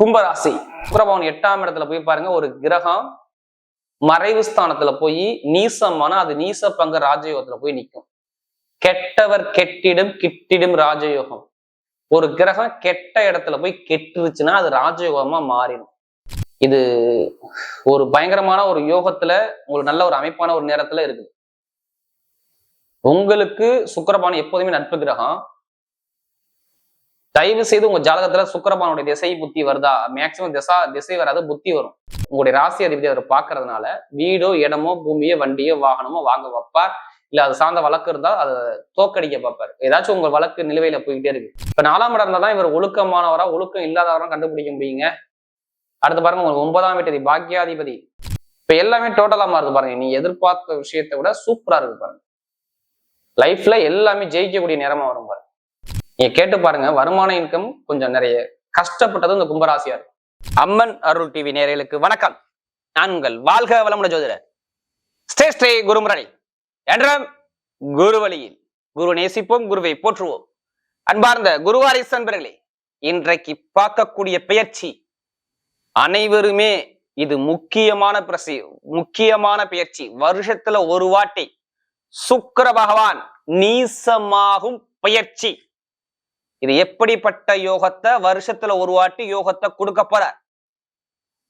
கும்பராசி. சுக்கிரபவன் எட்டாம் இடத்துல போய் பாருங்க ஒரு கிரகம் மறைவு ஸ்தானத்துல போய் நீசமான அது நீச பங்க ராஜயோகத்துல போய் நிற்கும் கெட்டவர் கெட்டிடும் கிட்டிடும் ராஜயோகம். ஒரு கிரகம் கெட்ட இடத்துல போய் கெட்டுருச்சுன்னா அது ராஜயோகமா மாறிடும். இது ஒரு பயங்கரமான ஒரு யோகத்துல ஒரு நல்ல ஒரு அமைப்பான ஒரு நேரத்துல இருக்குது. உங்களுக்கு சுக்கிரபான் எப்போதுமே நட்பு கிரகம். தயவு செய்து உங்க ஜாதகத்துல சுக்கரபானுடைய திசை புத்தி வருதா? மேக்சிமம் திசா திசை வராது புத்தி வரும். உங்களுடைய ராசி அதிபதி அவர் பாக்குறதுனால வீடோ இடமோ பூமியோ வண்டியோ வாகனமோ வாங்க வைப்பார். இல்ல அது சார்ந்த வழக்கு இருந்தால் அதை தோக்கடிக்க பார்ப்பார் ஏதாச்சும் உங்க வழக்கு நிலுவையில போய்கிட்டே இருக்கு. இப்ப நாலாம் இடம் இருந்தால் தான் இவர் ஒழுக்கமானவரா ஒழுக்கம் இல்லாதவரா கண்டுபிடிக்க முடியுங்க. அடுத்து பாருங்க உங்களுக்கு ஒன்பதாம் வீட்டதி பாக்கியாதிபதி இப்ப எல்லாமே டோட்டலா மாறுது பாருங்க. நீ எதிர்பார்த்த விஷயத்தை விட சூப்பரா இருக்கு பாருங்க. லைஃப்ல எல்லாமே ஜெயிக்கக்கூடிய நேரமா வரும் பாருங்க. நீங்க கேட்டு பாருங்க வருமான இன்கம் கொஞ்சம் நிறைய. கஷ்டப்பட்டது இந்த கும்பராசியா இருக்கும் அம்மன் அருள் டிவி நேரலுக்கு வணக்கம். நான் உங்கள் வாழ்க வளமுட ஜோதிடர். ஸ்ரே ஸ்ரீ குருமுரணி என்றும் குரு வழியில் குரு நேசிப்போம் குருவை போற்றுவோம். அன்பார்ந்த குருவாரிஸ் அன்பர்களே இன்றைக்கு பார்க்கக்கூடிய பெயர்ச்சி அனைவருமே இது முக்கியமான பிரசி முக்கியமான பெயர்ச்சி. வருஷத்துல ஒரு வாட்டி சுக்கர பகவான் நீசமாகும் பெயர்ச்சி. இது எப்படிப்பட்ட யோகத்தை வருஷத்துல ஒரு வாட்டி யோகத்தை கொடுக்க போறார்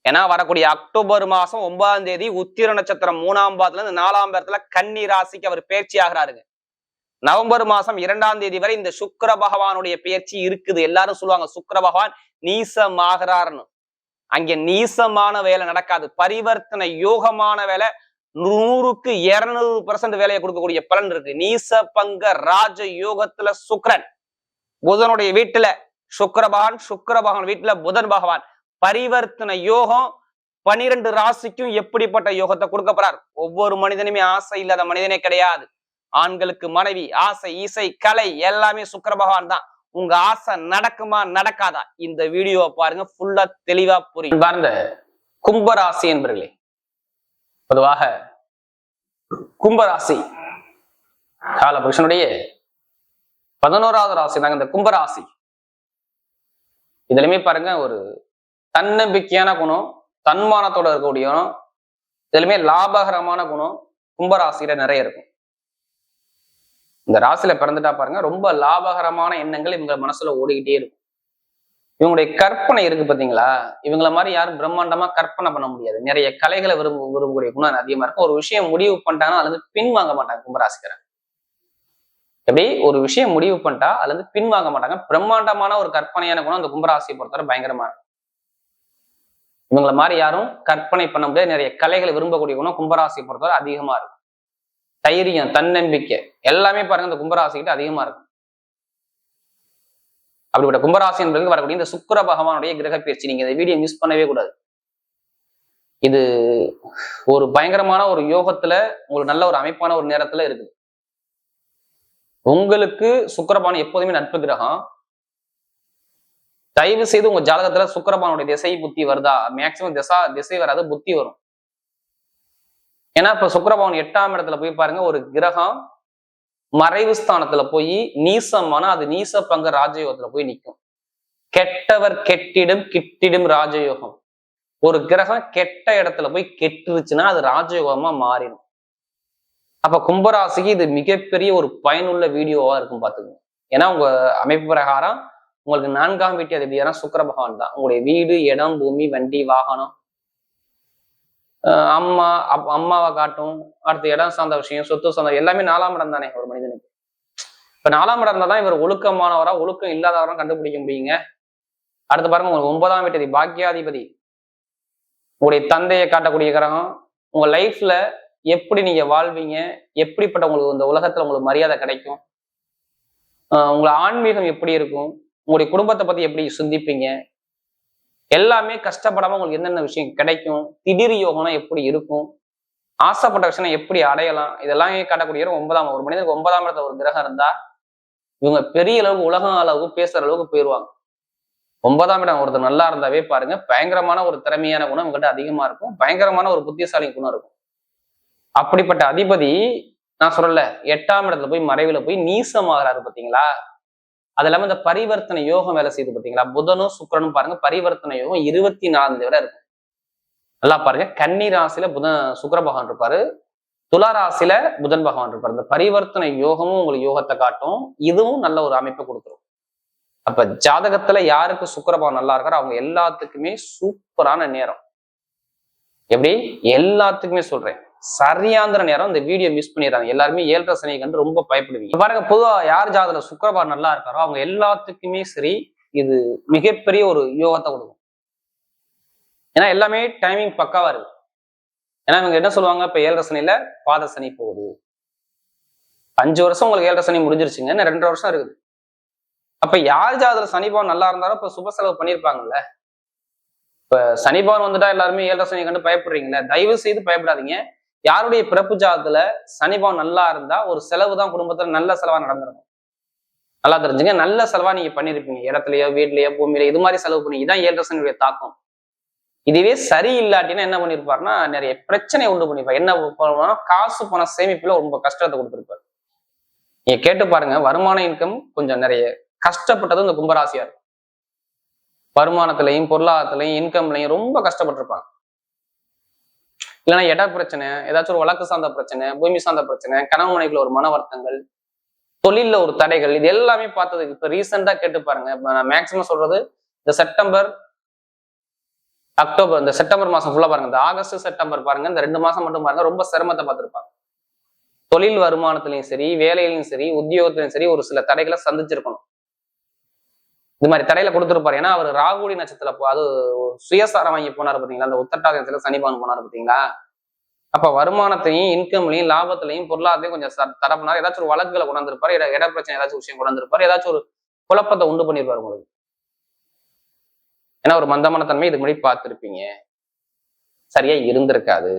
ஏன்னா வரக்கூடிய அக்டோபர் மாசம் ஒன்பதாம் தேதி உத்திர நட்சத்திரம் மூணாம் பாதத்துல இருந்து நாலாம் பாதத்துல கன்னி ராசிக்கு அவர் பயிற்சி ஆகிறாருங்க. நவம்பர் மாசம் இரண்டாம் தேதி வரை இந்த சுக்கிர பகவானுடைய பயிற்சி இருக்குது. எல்லாரும் சொல்லுவாங்க சுக்கர பகவான் நீசமாகிறார்னு அங்க நீசமான வேலை நடக்காது. பரிவர்த்தனை யோகமான வேலை. நூறுக்கு இருநூறு பர்சன்ட் வேலையை கொடுக்கக்கூடிய பலன் இருக்கு. நீச பங்க ராஜ யோகத்துல சுக்கரன். புதனுடைய வீட்டுல சுக்கரபான் பகவான் பகவான் வீட்டுல புதன் பகவான். பரிவர்த்தனை யோகம் பனிரெண்டு ராசிக்கும் எப்படிப்பட்ட யோகத்தை கொடுக்க போறார்? ஒவ்வொரு மனிதனுமே ஆசை இல்லாத மனிதனே கிடையாது. ஆண்களுக்கு மனைவி ஆசை இசை கலை எல்லாமே சுக்கர பகவான் தான். உங்க ஆசை நடக்குமா நடக்காதா? இந்த வீடியோவை பாருங்க ஃபுல்லா தெளிவா புரியும். பார்ந்த கும்பராசி என்பர்களே பொதுவாக கும்பராசி காலபுருஷனுடைய பதினோராவது ராசி தாங்க இந்த கும்பராசி இதுலயுமே பாருங்க ஒரு தன்னம்பிக்கையான குணம் தன்மானத்தோட இருக்கக்கூடிய குணம் இதுலயுமே லாபகரமான குணம் கும்பராசியில நிறைய இருக்கும். இந்த ராசியில பிறந்துட்டா பாருங்க ரொம்ப லாபகரமான எண்ணங்கள் இவங்க மனசுல ஓடிக்கிட்டே இருக்கும். இவங்களுடைய கற்பனை இருக்கு பாத்தீங்களா? இவங்கள மாதிரி யாரும் பிரம்மாண்டமா கற்பனை பண்ண முடியாது. நிறைய கலைகளை விரும்ப விரும்பக்கூடிய குணம் அதிகமா இருக்கும். ஒரு விஷயம் முடிவு பண்ணிட்டாங்கன்னா அதுல இருந்து பின் வாங்க மாட்டாங்க கும்பராசிக்காரன் எப்படி ஒரு விஷயம் முடிவு பண்ணிட்டா அதுல இருந்து பின் வாங்க மாட்டாங்க. பிரம்மாண்டமான ஒரு கற்பனையான குணம் அந்த கும்பராசியை பொறுத்தவரை பயங்கரமா இருக்கும். இவங்களை மாதிரி யாரும் கற்பனை பண்ண முடியாது. நிறைய கலைகளை விரும்பக்கூடிய குணம் கும்பராசியை பொறுத்தவரை அதிகமா இருக்கும். தைரியம் தன்னம்பிக்கை எல்லாமே பாருங்க இந்த கும்பராசிக்கிட்ட அதிகமா இருக்கும். அப்படிப்பட்ட கும்பராசி என்பது வரக்கூடிய இந்த சுக்கிர பகவானுடைய கிரக பயிற்சி நீங்க இந்த வீடியோ மிஸ் பண்ணவே கூடாது. இது ஒரு பயங்கரமான ஒரு யோகத்துல உங்களுக்கு நல்ல ஒரு அமைப்பான ஒரு நேரத்துல இருக்குது. உங்களுக்கு சுக்கரபானம் எப்போதுமே நட்பு கிரகம். தயவு செய்து உங்க ஜாதகத்துல சுக்கிரபானுடைய திசை புத்தி வருதா? மேக்சிமம் திசா திசை வராது புத்தி வரும். ஏன்னா இப்ப சுக்கிரபவன் எட்டாம் இடத்துல போய் பாருங்க ஒரு கிரகம் மறைவு ஸ்தானத்துல போய் நீசமான அது நீச பங்கு ராஜயோகத்துல போய் நிற்கும் கெட்டவர் கெட்டிடும் கிட்டிடும் ராஜயோகம். ஒரு கிரகம் கெட்ட இடத்துல போய் கெட்டுருச்சுன்னா அது ராஜயோகமா மாறிடும். அப்ப கும்பராசிக்கு இது மிகப்பெரிய ஒரு பயனுள்ள வீடியோவா இருக்கும் பாத்துக்கோங்க ஏன்னா உங்க அமைப்பு பிரகாரம் உங்களுக்கு நான்காம் வீட்டு அதிபதியான சுக்கர பகவான் தான். உங்களுடைய வீடு இடம் பூமி வண்டி வாகனம் அம்மா அப் அம்மாவை காட்டும் அடுத்த இடம் சார்ந்த விஷயம் சொத்து சார்ந்த எல்லாமே நாலாம் இடம் தானே ஒரு மனிதனுக்கு. இப்ப நாலாம் இடம் தான் இவர் ஒழுக்கமானவரா ஒழுக்கம் இல்லாதவரா கண்டுபிடிக்க முடியுங்க. அடுத்து பாருங்க உங்களுக்கு ஒன்பதாம் வீட்டதி பாக்கியாதிபதி. உங்களுடைய தந்தையை காட்டக்கூடிய கிரகம் உங்க லைஃப்ல எப்படி நீங்க வாழ்வீங்க? எப்படிப்பட்ட உங்களுக்கு இந்த உலகத்துல உங்களுக்கு மரியாதை கிடைக்கும்? ஆஹ் உங்களை ஆன்மீகம் எப்படி இருக்கும்? உங்களுடைய குடும்பத்தை பத்தி எப்படி சிந்திப்பீங்க? எல்லாமே கஷ்டப்படாம உங்களுக்கு என்னென்ன விஷயம் கிடைக்கும்? திடீர் யோகம்னா எப்படி இருக்கும்? ஆசைப்பட்ட விஷயம் எப்படி அடையலாம்? இதெல்லாம் காட்டக்கூடிய ஒன்பதாம் ஒரு மனிதனுக்கு ஒன்பதாம் இடத்துல ஒரு கிரகம் இருந்தா இவங்க பெரிய அளவுக்கு உலகம் அளவுக்கு பேசுற அளவுக்கு போயிடுவாங்க ஒன்பதாம் இடம் ஒருத்தர் நல்லா இருந்தாவே பாருங்க பயங்கரமான ஒரு திறமையான குணம் உங்ககிட்ட அதிகமா இருக்கும். பயங்கரமான ஒரு புத்திசாலி குணம் இருக்கும். அப்படிப்பட்ட அதிபதி நான் சொல்லல எட்டாம் இடத்துல போய் மறைவுல போய் நீசமாகறாரு பாத்தீங்களா? அது இல்லாம இந்த பரிவர்த்தனை யோகம் வேலை செய்யுது பாத்தீங்களா? புதனும் சுக்கிரனும் பாருங்க பரிவர்த்தனை யோகம் இருபத்தி நாலு வரை இருக்கும். நல்லா பாருங்க கன்னி ராசியில புதன் சுக்கர பகவான் இருப்பாரு. துலா ராசியில புதன் பகவான் இருப்பாரு. இந்த பரிவர்த்தனை யோகமும் உங்களுக்கு யோகத்தை காட்டும். இதுவும் நல்ல ஒரு அமைப்பை கொடுத்துரும். அப்ப ஜாதகத்துல யாருக்கு சுக்கர பகவான் நல்லா இருக்காரோ அவங்க எல்லாத்துக்குமே சூப்பரான நேரம். எப்படி? எல்லாத்துக்குமே சொல்றேன். சரியாந்திர நேரம் இந்த வீடியோ மிஸ் பண்ணிடுறாங்க. எல்லாருமே ஏழரை சனியை கண்டு ரொம்ப பயப்படுவீங்க. பாருங்க பொதுவா யார் ஜாதகத்துல சுக்கிரபார் நல்லா இருக்காரோ அவங்க எல்லாத்துக்குமே சரி இது மிகப்பெரிய ஒரு யோகத்தை கொடுக்கும். ஏன்னா எல்லாமே டைமிங் பக்காவா இருக்கு. ஏன்னா இவங்க என்ன சொல்லுவாங்க? இப்ப ஏழரை சனியில பாத சனி போகுது. அஞ்சு வருஷம் உங்களுக்கு ஏழரை சனி முடிஞ்சிருச்சுங்க. இன்னும் ரெண்டரை வருஷம் இருக்குது. அப்ப யார் ஜாதகத்துல சனிபவன் நல்லா இருந்தாலும் இப்ப சுப செலவு பண்ணியிருப்பாங்கல்ல இப்ப சனிபவன் வந்துட்டா எல்லாருமே ஏழரை சனி கண்டு பயப்படுறீங்களே தயவு செய்து பயப்படாதீங்க. யாருடைய பிறப்பு ஜாதத்துல சனிபாவம் நல்லா இருந்தா ஒரு செலவு தான் குடும்பத்துல நல்ல செலவா நடந்திருக்கும். நல்லா தெரிஞ்சுங்க. நல்ல செலவா நீங்க பண்ணிருப்பீங்க. இடத்துலயோ வீட்லயோ பூமியில இது மாதிரி செலவு பண்ணி இதான் ஏழு சனியுடைய தாக்கம். இதுவே சரி இல்லாட்டினா என்ன பண்ணிருப்பாருன்னா நிறைய பிரச்சனை உண்டு பண்ணிருப்பார். என்ன பண்ணுவாருன்னா காசு பண சேமிப்புல ரொம்ப கஷ்டத்தை கொடுத்துருப்பாரு. நீங்க கேட்டு பாருங்க. வருமான இன்கம் கொஞ்சம் நிறைய. கஷ்டப்பட்டது இந்த கும்பராசியா இருக்கும் வருமானத்திலையும் பொருளாதாரத்திலையும் இன்கம்லையும் ரொம்ப கஷ்டப்பட்டிருப்பாங்க. இல்லைன்னா இட பிரச்சனை ஏதாச்சும் ஒரு வழக்கு சார்ந்த பிரச்சனை பூமி சார்ந்த பிரச்சனை கனவு மனைவிக்குள்ள ஒரு மன வருத்தங்கள் தொழில்ல ஒரு தடைகள் இது எல்லாமே பார்த்ததுக்கு இப்ப ரீசெண்டா கேட்டு பாருங்க. இப்போ நான் மேக்சிமம் சொல்றது இந்த செப்டம்பர் அக்டோபர் இந்த செப்டம்பர் மாசம் ஃபுல்லா பாருங்க. இந்த ஆகஸ்ட் செப்டம்பர் பாருங்க. இந்த ரெண்டு மாசம் மட்டும் பாருங்க. ரொம்ப சிரமத்தை பார்த்துருப்பாங்க. தொழில் வருமானத்திலையும் சரி வேலையிலையும் சரி உத்தியோகத்திலையும் சரி ஒரு சில தடைகளை சந்திச்சிருக்கணும். இது மாதிரி தடையில கொடுத்துருப்பாரு ஏன்னா அவர் ராகுடி நட்சத்திர அது சுயசாரம் வாங்கி போனார் பாத்தீங்களா? அந்த உத்தட்டாதத்துல சனிபான் போனார் பாத்தீங்களா? அப்ப வருமானத்தையும் இன்கம்லையும் லாபத்திலையும் பொருளாதாரத்தையும் கொஞ்சம் ச- ஏதாச்சும் ஒரு வழக்குகளை கொண்டாந்துருப்பாரு இட இட பிரச்சனை ஏதாச்சும் விஷயம் கொண்டாந்துருப்பாரு ஏதாச்சும் ஒரு குழப்பத்தை உண்டு பண்ணிருப்பாரு உங்களுக்கு. ஏன்னா ஒரு மந்தமான தன்மை இதுக்கு முன்னாடி பார்த்துருப்பீங்க. சரியா இருந்திருக்காது.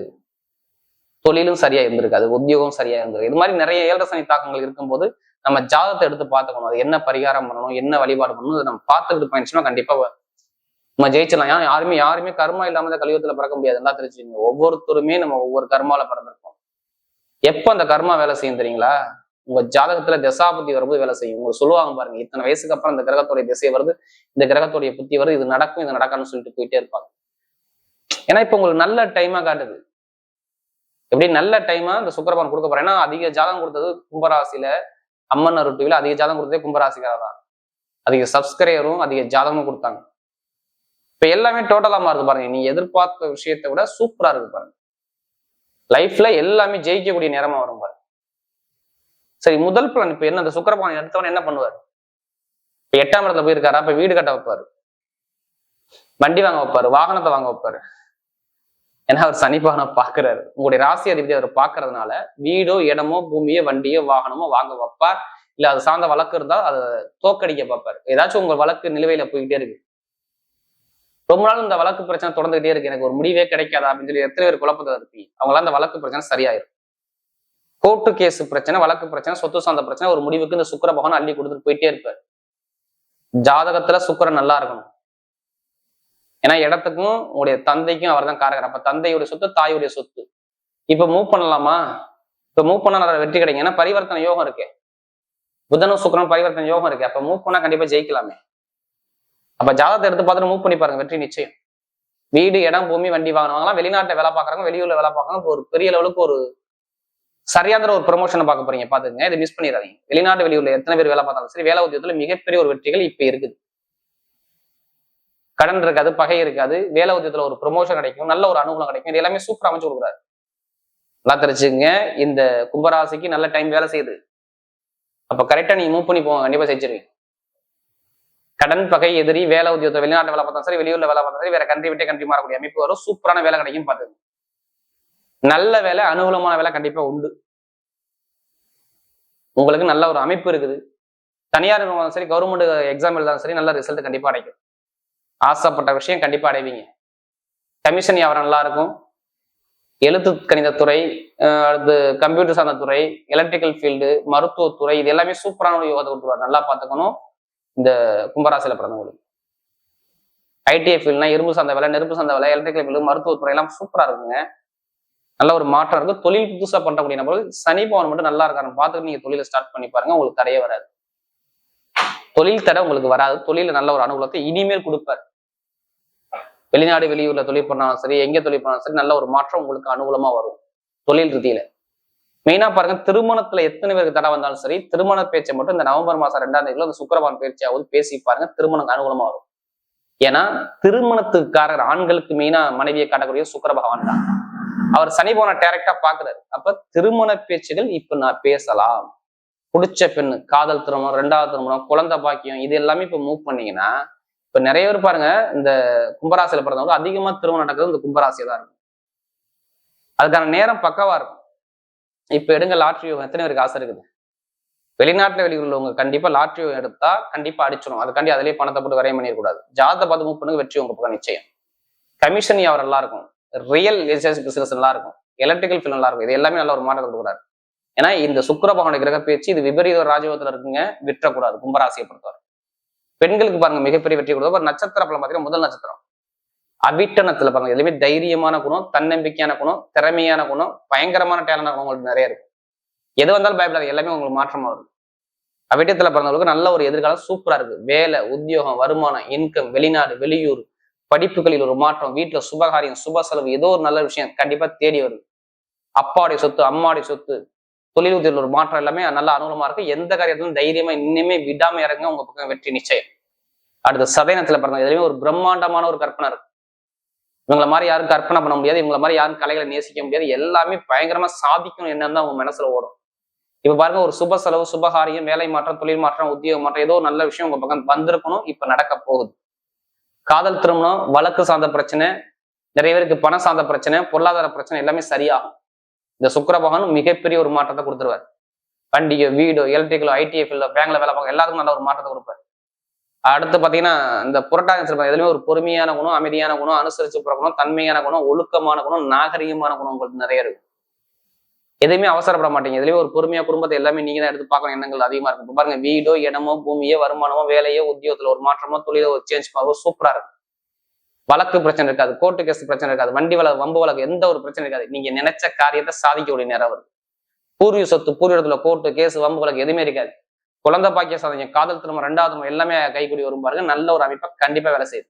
தொழிலும் சரியா இருந்திருக்காது. உத்தியோகம் சரியா இருந்திருக்கு இது மாதிரி நிறைய ஏழரசனி தாக்கங்கள் இருக்கும்போது நம்ம ஜாதகத்தை எடுத்து பார்த்துக்கணும். அது என்ன பரிகாரம் பண்ணணும் என்ன வழிபாடு பண்ணணும் அதை நம்ம பார்த்துக்கிட்டு போயிடுச்சுன்னா கண்டிப்பா நம்ம ஜெயிச்சிடலாம். ஏன்னா யாருமே யாருமே கர்மா இல்லாம இந்த கலியுகத்துல பிறக்க முடியாது. எல்லாம் தெரிஞ்சுங்க ஒவ்வொருத்தருமே நம்ம ஒவ்வொரு கர்மால பிறந்திருக்கோம் எப்ப அந்த கர்மா வேலை செய்யும் தெரியுங்களா? உங்க ஜாதகத்துல தசாபுத்தி வரும்போது வேலை செய்யும். உங்களுக்கு சொல்லுவாங்க பாருங்க இத்தனை வயசுக்கு அப்புறம் இந்த கிரகத்துடைய திசை வருது இந்த கிரகத்துடைய புத்தி வருது இது நடக்கும் இது நடக்கான்னு சொல்லிட்டு போயிட்டே இருப்பாங்க. ஏன்னா இப்ப உங்களுக்கு நல்ல டைமா காட்டுது. எப்படி? நல்ல டைமா இந்த சுக்கரபான் கொடுக்க போறேன் ஏன்னா அதிக ஜாதகம் கொடுத்தது கும்பராசியில அம்மன் அருள் அதிக ஜாதகம் கொடுத்ததே கும்பராசிக்காரர். தான் அதிக சப்ஸ்கிரைபரும் அதிக ஜாதகமும் கொடுத்தாங்க. இப்ப எல்லாமே டோட்டலா மாறுது பாருங்க. நீ எதிர்பார்த்த விஷயத்தை விட சூப்பரா இருக்கு பாருங்க. லைஃப்ல எல்லாமே ஜெயிக்கக்கூடிய நேரமா வரும் பாருங்க. சரி முதல் பிளான் இப்ப என்ன? அந்த சுக்கரபானை எடுத்தவன என்ன பண்ணுவார்? இப்ப எட்டாம் இடத்துல போயிருக்காரா? அப்ப வீடு கட்ட வைப்பாரு. வண்டி வாங்க வைப்பாரு. வாகனத்தை வாங்க வைப்பாரு. ஏன்னா அவர் சனிபானை பாக்குறாரு உங்களுடைய ராசி அதிபதி அவர் பார்க்கறதுனால வீடோ இடமோ பூமியோ வண்டியோ வாகனமோ வாங்க வைப்பார். இல்ல அது சார்ந்த வழக்கு இருந்தா அதை தோக்கடிக்க பார்ப்பார் ஏதாச்சும் உங்க வழக்கு நிலுவையில போய்கிட்டே இருக்கு. ரொம்ப நாள் இந்த வழக்கு பிரச்சனை தொடர்ந்துகிட்டே இருக்கு. எனக்கு ஒரு முடிவே கிடைக்காதா அப்படின்னு சொல்லி எத்தனை பேர் குழப்பத்தை இருப்பீங்க. அவங்களாம் அந்த வழக்கு பிரச்சனை சரியாயிரும். கோர்ட்டு கேஸ் பிரச்சனை வழக்கு பிரச்சனை சொத்து சார்ந்த பிரச்சனை ஒரு முடிவுக்கு இந்த சுக்கர பகவான் அள்ளி கொடுத்துட்டு போயிட்டே இருப்பார். ஜாதகத்துல சுக்கரன் நல்லா இருக்கணும். ஏன்னா இடத்துக்கும் உங்களுடைய தந்தைக்கும் அவர் தான் காரகர். அப்ப தந்தையுடைய சொத்து தாயுடைய சொத்து. இப்ப மூவ் பண்ணலாமா? இப்ப மூவ் பண்ண வெற்றி கிடைக்கும். ஏன்னா பரிவர்த்தனை யோகம் இருக்கு. புதனும் சுக்கிரனும் பரிவர்த்தனை யோகம் இருக்கு. அப்ப மூவ் பண்ணா கண்டிப்பா ஜெயிக்கலாமே. அப்ப ஜாதகத்தை எடுத்து பார்த்துட்டு மூவ் பண்ணி பாருங்க. வெற்றி நிச்சயம். வீடு இடம் பூமி வண்டி வாங்கினவங்களாம் வெளிநாட்டுல வேலை பார்க்கறவங்க வெளியூர்ல வேலை பார்க்கறவங்க ஒரு பெரிய லெவலுக்கு ஒரு சரியாந்திர ஒரு ப்ரொமோஷனை பார்க்க போறீங்க. பாத்துங்க இதை மிஸ் பண்ணிடாதீங்க. வெளிநாட்டு வெளியூர்ல எத்தனை பேர் வேலை பார்த்தாலும் சரி வேலை உத்தியத்துல மிகப்பெரிய ஒரு வெற்றிகள் இப்ப இருக்குது. கடன் இருக்காது பகை இருக்காது வேலை உத்தியத்துல ஒரு ப்ரொமோஷன் கிடைக்கும் நல்ல ஒரு அனுகூலம் கிடைக்கும் இது எல்லாமே சூப்பர் அமைச்சு கொடுக்குறாரு. நல்லா தெரிஞ்சுங்க இந்த கும்பராசிக்கு நல்ல டைம் வேலை செய்யுது. அப்ப கரெக்டா நீங்க மூவ் பண்ணி போங்க கண்டிப்பா செஞ்சிருவீங்க கடன் பகை எதிரி வேலை உத்தியோகத்தை வெளிநாட்டு வேலை பார்த்தா சரி வெளியூர்ல வேலை பார்த்தா சரி வேற கண்ட்ரி விட்டே கண்ட்ரி மாறக்கூடிய அமைப்பு வரும். சூப்பரான வேலை கிடைக்கும் பார்த்துங்க நல்ல வேலை அனுகூலமான வேலை கண்டிப்பா உண்டு. உங்களுக்கு நல்ல ஒரு அமைப்பு இருக்குது. தனியார் சரி கவர்மெண்ட் எக்ஸாம் எழுதாலும் சரி நல்ல ரிசல்ட் கண்டிப்பா கிடைக்கும். ஆசைப்பட்ட விஷயம் கண்டிப்பா அடைவீங்க. கமிஷன் வியாபாரம் நல்லா இருக்கும்? எழுத்து கணிதத்துறை அஹ் அடுத்து கம்ப்யூட்டர் சார்ந்த துறை எலக்ட்ரிக்கல் ஃபீல்டு மருத்துவத்துறை இது எல்லாமே சூப்பரான ஒரு யோகத்தை கொடுத்துருவார். நல்லா பார்த்துக்கணும். இந்த கும்பராசியில பிறந்தவங்களுக்கு. ஐடிஐ ஃபீல்ட்னா இரும்பு சார்ந்த வேலை நெருப்பு சார்ந்த வேலை எலக்ட்ரிக்கல் ஃபீல்டு மருத்துவத்துறை எல்லாம் சூப்பரா இருக்குங்க. நல்ல ஒரு மாற்றம் இருக்கு. தொழில் புதுசா பண்ணக்கூடிய நபர்கள் சனி பவன் மட்டும் நல்லா இருக்காரு. பார்த்துட்டு நீங்க தொழிலை ஸ்டார்ட் பண்ணி பாருங்க உங்களுக்கு தடையே வராது. தொழில் தடை உங்களுக்கு வராது. தொழில நல்ல ஒரு அனுகூலத்தை இனிமேல் கொடுப்பார். வெளிநாடு வெளியூர்ல தொழில் பண்ணாலும் சரி எங்க தொழில் பண்ணாலும் சரி நல்ல ஒரு மாற்றம் உங்களுக்கு அனுகூலமா வரும். தொழில் ரீதியில. மெயினா பாருங்க திருமணத்துல எத்தனை பேருக்கு தடை வந்தாலும் சரி திருமண பேச்சை மட்டும் இந்த நவம்பர் மாசம் ரெண்டாம் தேதியில அந்த சுக்கரவான் பேச்சியாவது பேசி பாருங்க திருமணம் அனுகூலமா வரும். ஏன்னா திருமணத்துக்காரர் ஆண்களுக்கு மெயினா மனைவியை காட்டக்கூடிய சுக்கர பகவான் தான். அவர் சனி போன டைரக்டா பாக்குறாரு. அப்ப திருமண பேச்சுகள் இப்ப நான் பேசலாம். பிடிச்ச பெண்ணு காதல் திருமணம் ரெண்டாவது திருமணம் குழந்தை பாக்கியம் இது எல்லாமே இப்ப மூவ் பண்ணீங்கன்னா இப்ப நிறைய பேர் பாருங்க இந்த கும்பராசியில பிறந்தவங்க அதிகமா திருமணம் நடக்கிறது இந்த கும்பராசியை தான் இருக்கும். அதுக்கான நேரம் பக்கவா இருக்கும். இப்ப எடுங்க லாட்ரி யோகம். எத்தனை பேருக்கு ஆசை இருக்குது? வெளிநாட்டுல வெளியூர்ல உள்ளவங்க கண்டிப்பா லாட்ரி யோகம் எடுத்தா கண்டிப்பா அடிச்சிடும் அதுக்காண்டி அதிலேயே பணத்தை போட்டு வரைய பண்ணிடக்கூடாது. ஜாத பார்த்து மூவ் பண்ணுங்க வெற்றி உங்க பக்கம் நிச்சயம். கமிஷன் அவர் நல்லா இருக்கும். ரியல் எஸ்எஸ் பிசினஸ் நல்லா இருக்கும். எலக்ட்ரிக்கல் ஃபீல் நல்லா இருக்கும். இது எல்லாமே நல்ல ஒரு மாற்றம் கொடுக்குறாரு ஏன்னா இந்த சுக்கர பகவான கிரக பேச்சு இது விபரீத ராஜயோகத்துல இருக்குங்க விட்டுறக்கூடாது. கும்பராசியை பொறுத்தவரை. பெண்களுக்கு பாருங்க மிகப்பெரிய வெற்றி கொடுத்தா ஒரு நட்சத்திர பலம் பார்த்தீங்கன்னா முதல் நட்சத்திரம். அவிட்டனத்துல பாருங்க எதுவுமே தைரியமான குணம் தன்னம்பிக்கையான குணம் திறமையான குணம் பயங்கரமான டேலண்டான குணம் உங்களுக்கு நிறைய இருக்கு எது வந்தாலும் பயப்படாது எல்லாமே உங்களுக்கு மாற்றமா வருது அவிட்டத்துல பிறந்தவங்களுக்கு நல்ல ஒரு எதிர்காலம் சூப்பரா இருக்கு. வேலை உத்தியோகம் வருமானம் இன்கம் வெளிநாடு வெளியூர் படிப்புகளில் ஒரு மாற்றம் வீட்டுல சுபகாரியம் சுப செலவு ஏதோ ஒரு நல்ல விஷயம் கண்டிப்பா தேடி வருது அப்பாவுடைய சொத்து அம்மாவுடைய சொத்து தொழில் உதவியில் ஒரு மாற்றம் எல்லாமே நல்ல அனுகூலமா இருக்கு. எந்த காரியத்திலும் தைரியமா இன்னுமே விடாம இறங்க உங்க பக்கம் வெற்றி நிச்சயம். அடுத்த சதயனத்துல பிறந்த எதுலையுமே ஒரு பிரம்மாண்டமான ஒரு கற்பனை இருக்கு. இவங்கள மாதிரி யாரும் கற்பனை பண்ண முடியாது இவங்கள மாதிரி யாரும் கலைகளை நேசிக்க முடியாது. எல்லாமே பயங்கரமா சாதிக்கணும் என்னன்னு தான் உங்க மனசுல ஓடும். இப்ப பாருங்க ஒரு சுப செலவு சுபகாரியம் வேலை மாற்றம் தொழில் மாற்றம் உத்தியோக மாற்றம் ஏதோ ஒரு நல்ல விஷயம் உங்க பக்கம் வந்திருக்கணும் இப்ப நடக்க போகுது. காதல் திருமணம் வழக்கு சார்ந்த பிரச்சனை நிறைய பேருக்கு பணம் சார்ந்த பிரச்சனை பொருளாதார பிரச்சனை எல்லாமே சரியாகும். இந்த சுக்கர பகவான் மிகப்பெரிய ஒரு மாற்றத்தை கொடுத்துருவார். வண்டியோ வீடோ எலக்ட்ரிக்கலோ இல்லை பேங்க்ல வேலை பார்க்க எல்லாத்துக்கும் நல்ல ஒரு மாற்றத்தை கொடுப்பார். அடுத்து பாத்தீங்கன்னா இந்த புரட்டாதி சிறப்பு எதுலையுமே ஒரு பொறுமையான குணம் அமைதியான குணம் அனுசரிச்சு பிறக்கணும் குணம் தன்மையான குணம் ஒழுக்கமான குணம் நாகரிகமான குணம் உங்களுக்கு நிறைய இருக்கு எதுவுமே அவசரப்பட மாட்டீங்க. எதுலையுமே ஒரு பொறுமையா குடும்பத்தை எல்லாமே நீங்க தான் எடுத்து பார்க்கணும் எண்ணங்கள் அதிகமா இருக்கும். பாருங்க வீடோ இடமோ பூமியோ வருமானமோ வேலையோ உத்தியோகத்துல ஒரு மாற்றமோ தொழிலோ ஒரு சேஞ்ச் பண்ணவோ சூப்பரா இருக்கும். வழக்கு பிரச்சனை இருக்காது கோர்ட்டு கேஸ் பிரச்சனை இருக்காது வண்டி வழக்கு வம்பு வழக்கு எந்த ஒரு பிரச்சனை இருக்காது. நீங்க நினைச்ச காரியத்தை சாதிக்கக்கூடிய நேரம் வருது. பூர்வீக சொத்து பூர்வீகத்துல கோர்ட்டு கேஸ் வம்பு வழக்கு எதுவுமே இருக்காது. குழந்தை பாக்கிய சாதனை காதல் திரும்ப ரெண்டாவது திருமணம் எல்லாமே கைக்கூடி வரும் பாருங்க. நல்ல ஒரு அமைப்பை கண்டிப்பா வேலை செய்யுது